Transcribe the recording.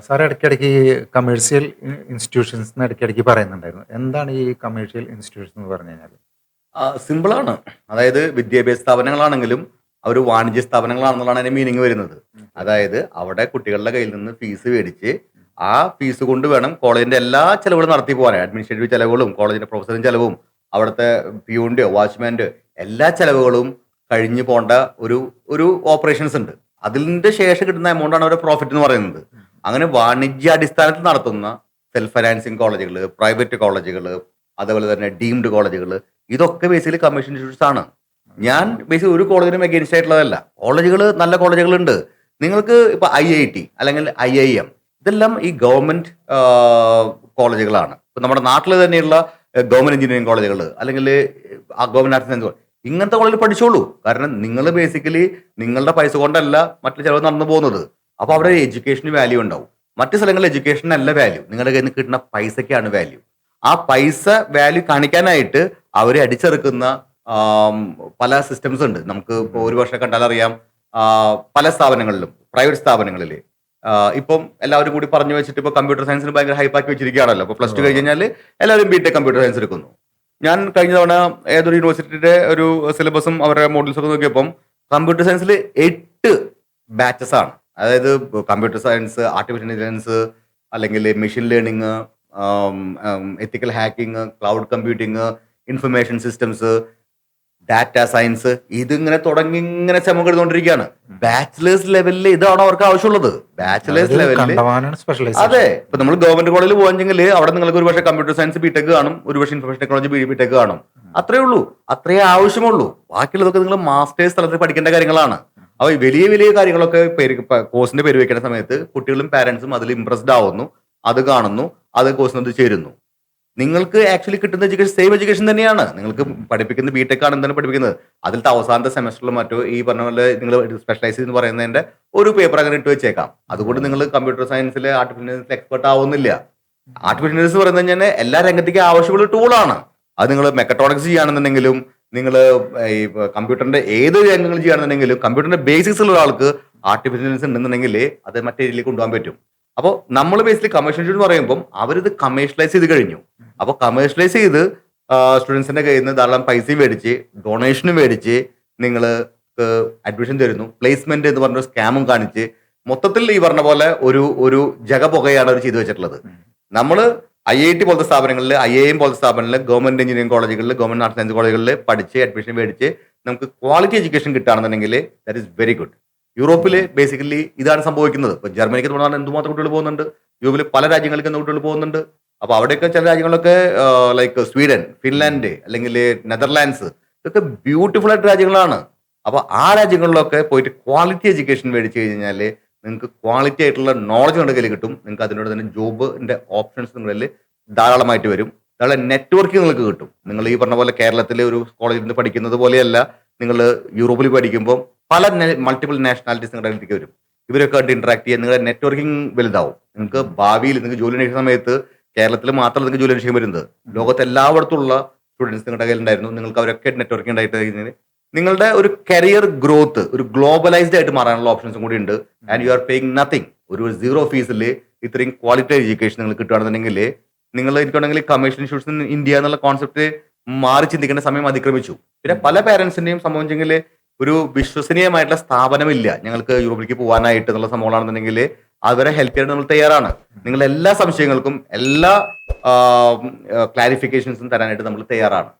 Sir ഇടയ്ക്കിടയ്ക്ക് ഈ commercial institutions എന്ന് ഇടയ്ക്കിടയ്ക്ക് പറയുന്നുണ്ടായിരുന്നു. എന്താണ് ഈ കമേഴ്ഷ്യൽ ഇൻസ്റ്റിറ്റ്യൂഷൻ എന്ന് പറഞ്ഞു കഴിഞ്ഞാൽ സിമ്പിളാണ് അതായത് വിദ്യാഭ്യാസ സ്ഥാപനങ്ങളാണെങ്കിലും അവർ വാണിജ്യ സ്ഥാപനങ്ങളാണെന്നുള്ളതാണ് അതിന് മീനിങ് വരുന്നത്. അതായത് അവിടെ കുട്ടികളുടെ കയ്യിൽ നിന്ന് ഫീസ് മേടിച്ച് ആ ഫീസ് കൊണ്ട് വേണം കോളേജിന്റെ എല്ലാ ചെലവുകളും നടത്തി പോകാൻ. അഡ്മിനിസ്ട്രേറ്റീവ് ചെലവുകളും കോളേജിന്റെ പ്രൊഫസറും ചെലവും അവിടുത്തെ പ്യൂണിന്റെയോ വാച്ച്മാന്റെ എല്ലാ ചെലവുകളും കഴിഞ്ഞു പോകേണ്ട ഒരു ഒരു ഓപ്പറേഷൻസ് ഉണ്ട്. അതിന്റെ ശേഷം കിട്ടുന്ന എമൗണ്ട് ആണ് അവരുടെ പ്രോഫിറ്റ് എന്ന് പറയുന്നത്. അങ്ങനെ വാണിജ്യാടിസ്ഥാനത്തിൽ നടത്തുന്ന സെൽഫ് ഫൈനാൻസിങ് കോളേജുകൾ പ്രൈവറ്റ് കോളേജുകൾ അതുപോലെ തന്നെ ഡീംഡ് കോളേജുകൾ ഇതൊക്കെ ബേസിക്കലി കമ്മീഷൻ ഇൻസ്റ്റിറ്റ്യൂട്ട്സ് ആണ്. ഞാൻ ബേസിക്കലി ഒരു കോളേജിനും അഗേൻസ്റ്റ് ആയിട്ടുള്ളതല്ല. കോളേജുകൾ നല്ല കോളേജുകളുണ്ട് നിങ്ങൾക്ക് ഇപ്പൊ ഐ ഐ ടി അല്ലെങ്കിൽ ഐ ഐ എം ഇതെല്ലാം ഈ ഗവൺമെന്റ് കോളേജുകളാണ് ഇപ്പൊ നമ്മുടെ നാട്ടിൽ തന്നെയുള്ള ഗവൺമെന്റ് എഞ്ചിനീയറിംഗ് കോളേജുകൾ അല്ലെങ്കിൽ ഗവൺമെന്റ് ആർട്സ് സയൻസ് ഇങ്ങനത്തെ കോളേജിൽ പഠിച്ചോളൂ. കാരണം നിങ്ങൾ ബേസിക്കലി നിങ്ങളുടെ പൈസ കൊണ്ടല്ല മറ്റു ചിലവ് നടന്നു പോകുന്നത്. അപ്പൊ അവിടെ എഡ്യൂക്കേഷന് വാല്യൂ ഉണ്ടാവും. മറ്റു സ്ഥലങ്ങളിൽ എഡ്യൂക്കേഷൻ അല്ല വാല്യൂ നിങ്ങളുടെ കയ്യിൽ നിന്ന് കിട്ടുന്ന പൈസയ്ക്കാണ് വാല്യൂ ആ പൈസ വാല്യൂ കാണിക്കാനായിട്ട് അവരെ അടിച്ചെറുക്കുന്ന പല സിസ്റ്റംസ് ഉണ്ട്. നമുക്ക് ഇപ്പോൾ ഒരു വർഷം കണ്ടാൽ അറിയാം പല സ്ഥാപനങ്ങളിലും പ്രൈവറ്റ് സ്ഥാപനങ്ങളിൽ ഇപ്പം എല്ലാവരും കൂടി പറഞ്ഞു വെച്ചിട്ട് ഇപ്പോൾ കമ്പ്യൂട്ടർ സയൻസിന് ഭയങ്കര ഹൈപ്പാക്കി വെച്ചിരിക്കുകയാണല്ലോ. അപ്പോൾ പ്ലസ് ടു കഴിഞ്ഞ് കഴിഞ്ഞാൽ എല്ലാവരും ബി ടെക് കമ്പ്യൂട്ടർ സയൻസ് എടുക്കുന്നു. ഞാൻ കഴിഞ്ഞ തവണ ഏതൊരു യൂണിവേഴ്സിറ്റിയുടെ ഒരു സിലബസും അവരുടെ മോഡൽസൊക്കെ നോക്കിയപ്പം കമ്പ്യൂട്ടർ സയൻസിൽ എട്ട് ബാച്ചസ് ആണ്. അതായത് കമ്പ്യൂട്ടർ സയൻസ് ആർട്ടിഫിഷ്യൽ ഇന്റലിജൻസ് അല്ലെങ്കിൽ machine learning ethical hacking cloud computing information systems data science ഇതിങ്ങനെ തുടങ്ങി ഇങ്ങനെ ചെമ്മ എടുത്തുകൊണ്ടിരിക്കുകയാണ് ബാച്ചിലേഴ്സ് ലെവലിൽ ഇതാണ് അവർക്ക് ആവശ്യമുള്ളത്. ബാച്ചിലേഴ്സ് ലെവലിൽ അതെ. ഇപ്പൊ നമ്മൾ ഗവൺമെന്റ് കോളേജിൽ പോകണമെങ്കിൽ അവിടെ നിങ്ങൾക്ക് ഒരുപക്ഷെ കമ്പ്യൂട്ടർ സയൻസ് ബിടെക് കാണും ഒരുപക്ഷെ ഇൻഫർമേഷൻ ടെക്നോളജി ബിടെക് കാണും. അത്രേ ഉള്ളൂ. അത്രേ ആവശ്യമുള്ളൂ. ബാക്കിയുള്ളതൊക്കെ നിങ്ങൾ മാസ്റ്റേഴ്സ് തലത്തിൽ പഠിക്കേണ്ട കാര്യങ്ങളാണ്. അപ്പൊ ഈ വലിയ വലിയ കാര്യങ്ങളൊക്കെ പേര് കോഴ്സിന്റെ പേര് വെക്കുന്ന സമയത്ത് കുട്ടികളും പാരന്റ്സും അതിൽ ഇംപ്രസ്ഡ് ആവുന്നു അത് കാണുന്നു അത് കോഴ്സിനത് ചേരുന്നു. നിങ്ങൾക്ക് ആക്ച്വലി കിട്ടുന്ന എഡ്യൂക്കേഷൻ സെയിം എഡ്യൂക്കേഷൻ തന്നെയാണ്. നിങ്ങൾക്ക് പഠിപ്പിക്കുന്ന ബിടെക് ആണ് എന്താണ് പഠിപ്പിക്കുന്നത്? അതിലത്തെ അവസാനത്തെ സെമസ്റ്ററിലും മറ്റോ ഈ പറഞ്ഞ പോലെ നിങ്ങൾ സ്പെഷ്യലൈസ് എന്ന് പറയുന്നതിന്റെ ഒരു പേപ്പർ അങ്ങനെ ഇട്ട് വെച്ചേക്കാം. അതുകൊണ്ട് നിങ്ങൾ കമ്പ്യൂട്ടർ സയൻസിൽ ആർട്ടിഫിഷ്യൽ എക്സ്പെർട്ട് ആവുന്നില്ല. ആർട്ടിഫിഷ്യൽ ഇന്റലിജൻസ് പറയുന്നത് തന്നെ എല്ലാ രംഗത്തേക്കും ആവശ്യമുള്ള ടൂളാണ് അത് നിങ്ങൾ മെക്കട്രോണിക്സ് ചെയ്യുകയാണെന്നുണ്ടെങ്കിലും നിങ്ങൾ ഈ കമ്പ്യൂട്ടറിന്റെ ഏത് രംഗങ്ങൾ ചെയ്യുകയാണെന്നുണ്ടെങ്കിലും കമ്പ്യൂട്ടറിന്റെ ബേസിക്സ് ഉള്ള ഒരാൾക്ക് ആർട്ടിഫിഷ്യൽ ഇന്റലിജൻസ് ഉണ്ടെന്നുണ്ടെങ്കിൽ അത് മറ്റേ രീതിയിലേക്ക് കൊണ്ടുപോകാൻ പറ്റും. അപ്പോൾ നമ്മൾ ബേസിക്കലി കമേഴ്ഷ്യൽ എന്ന് പറയുമ്പോൾ അവരിത് കമേഴ്ഷ്യലൈസ് ചെയ്ത് കഴിഞ്ഞു. അപ്പോൾ കമേഴ്ഷ്യലൈസ് ചെയ്ത് സ്റ്റുഡൻസിന്റെ കയ്യിൽ നിന്ന് ധാരാളം പൈസയും മേടിച്ച് ഡൊണേഷനും മേടിച്ച് നിങ്ങൾ അഡ്മിഷൻ തരുന്നു. പ്ലേസ്മെന്റ് എന്ന് പറഞ്ഞ സ്കാമും കാണിച്ച് മൊത്തത്തിൽ ഈ പറഞ്ഞ പോലെ ഒരു ഒരു ജഗ പുകയാണ് അവർ ചെയ്തു വെച്ചിട്ടുള്ളത്. നമ്മൾ ഐ ഐ ടി പോലത്തെ സ്ഥാപനങ്ങളിൽ ഐ ഐ എം പോലത്തെ സ്ഥാപനങ്ങളിൽ ഗവൺമെന്റ് എഞ്ചിനീയറിംഗ് കോളേജുകളിൽ ഗവൺമെന്റ് ആർട്സ് സയൻസ് കോളേജുകളിൽ പഠിച്ച് അഡ്മിഷൻ മേടിച്ച് നമുക്ക് ക്വാളിറ്റി എഡ്യൂക്കേഷൻ കിട്ടുകയാണെന്നുണ്ടെങ്കിൽ ദാറ്റ് ഇസ് വെരി ഗുഡ് യൂറോപ്പിൽ ബേസിക്കലി ഇതാണ് സംഭവിക്കുന്നത്. ഇപ്പോൾ ജർമ്മനിക്ക് എന്ന് എന്തുമാത്രം കുട്ടികൾ പോകുന്നുണ്ട്. യൂറോപ്പിൽ പല രാജ്യങ്ങൾക്ക് രാജ്യങ്ങളിലേക്ക് കുട്ടികൾ പോകുന്നുണ്ട്. അപ്പോൾ അവിടെയൊക്കെ ചില രാജ്യങ്ങളൊക്കെ ലൈക്ക് സ്വീഡൻ ഫിൻലാൻഡ് അല്ലെങ്കിൽ നെതർലാൻഡ്സ് ഇതൊക്കെ ബ്യൂട്ടിഫുൾ ആയിട്ട് രാജ്യങ്ങളാണ്. അപ്പോൾ ആ രാജ്യങ്ങളിലൊക്കെ പോയിട്ട് ക്വാളിറ്റി എഡ്യൂക്കേഷൻ മേടിച്ചു കഴിഞ്ഞാൽ നിങ്ങൾക്ക് ക്വാളിറ്റി ആയിട്ടുള്ള നോളജ് നിങ്ങളുടെ കയ്യിൽ കിട്ടും. നിങ്ങൾക്ക് അതിനോട് തന്നെ ജോബിന്റെ ഓപ്ഷൻസ് നിങ്ങളിൽ ധാരാളമായിട്ട് വരും. ധാരാളം നെറ്റ്വർക്കിംഗ് നിങ്ങൾക്ക് കിട്ടും. നിങ്ങൾ ഈ പറഞ്ഞ പോലെ കേരളത്തിലെ ഒരു കോളേജിൽ നിന്ന് പഠിക്കുന്നത് പോലെയല്ല. നിങ്ങൾ യൂറോപ്പിൽ പഠിക്കുമ്പോൾ പല മൾട്ടിപ്പിൾ നാഷണാലിറ്റീസ് നിങ്ങളുടെ അടുത്തേക്ക് വരും. ഇവരൊക്കെ ആയിട്ട് ഇന്ററാക്ട് ചെയ്യാൻ നിങ്ങളുടെ നെറ്റ്വർക്കിംഗ് വലുതാവും. നിങ്ങൾക്ക് ഭാവിയിൽ നിങ്ങൾക്ക് ജോലി അന്വേഷിക്കുന്ന സമയത്ത് കേരളത്തിൽ മാത്രമല്ല നിങ്ങൾക്ക് ജോലി അന്വേഷിക്കാൻ വരുന്നത് ലോകത്ത് എല്ലായിടത്തുള്ള സ്റ്റുഡൻസ് നിങ്ങളുടെ കയ്യിലുണ്ടായിരുന്നു നിങ്ങൾക്ക് അവരൊക്കെ നെറ്റ്വർക്കിംഗ് ഉണ്ടായിട്ട് നിങ്ങളുടെ ഒരു കരിയർ ഗ്രോത്ത് ഒരു ഗ്ലോബലൈസ്ഡ് ആയിട്ട് മാറാനുള്ള ഓപ്ഷൻസും കൂടി ഉണ്ട് and you are paying nothing ഒരു സീറോ ഫീസിൽ ഇത്രയും ക്വാളിറ്റി എഡ്യൂക്കേഷൻ നിങ്ങൾ കിട്ടുകയാണെന്നുണ്ടെങ്കിൽ നിങ്ങൾ എനിക്കുണ്ടെങ്കിൽ കമ്മീഷൻ ഇൻ ഇന്ത്യ എന്നുള്ള കോൺസെപ്റ്റ് മാറി ചിന്തിക്കേണ്ട സമയം അതിക്രമിച്ചു. പിന്നെ പല പേരൻസിന്റെയും സംഭവിച്ചെങ്കിൽ ഒരു വിശ്വസനീയമായിട്ടുള്ള സ്ഥാപനമില്ല. ഞങ്ങൾക്ക് യൂറോപ്പിലേക്ക് പോകാനായിട്ട് എന്നുള്ള സംഭവമാണെന്നുണ്ടെങ്കിൽ അവരെ ഹെൽപ്പ് ചെയ്യാൻ നമ്മൾ തയ്യാറാണ്. നിങ്ങളുടെ എല്ലാ സംശയങ്ങൾക്കും എല്ലാ ക്ലാരിഫിക്കേഷൻസും തരാനായിട്ട് നമ്മൾ തയ്യാറാണ്.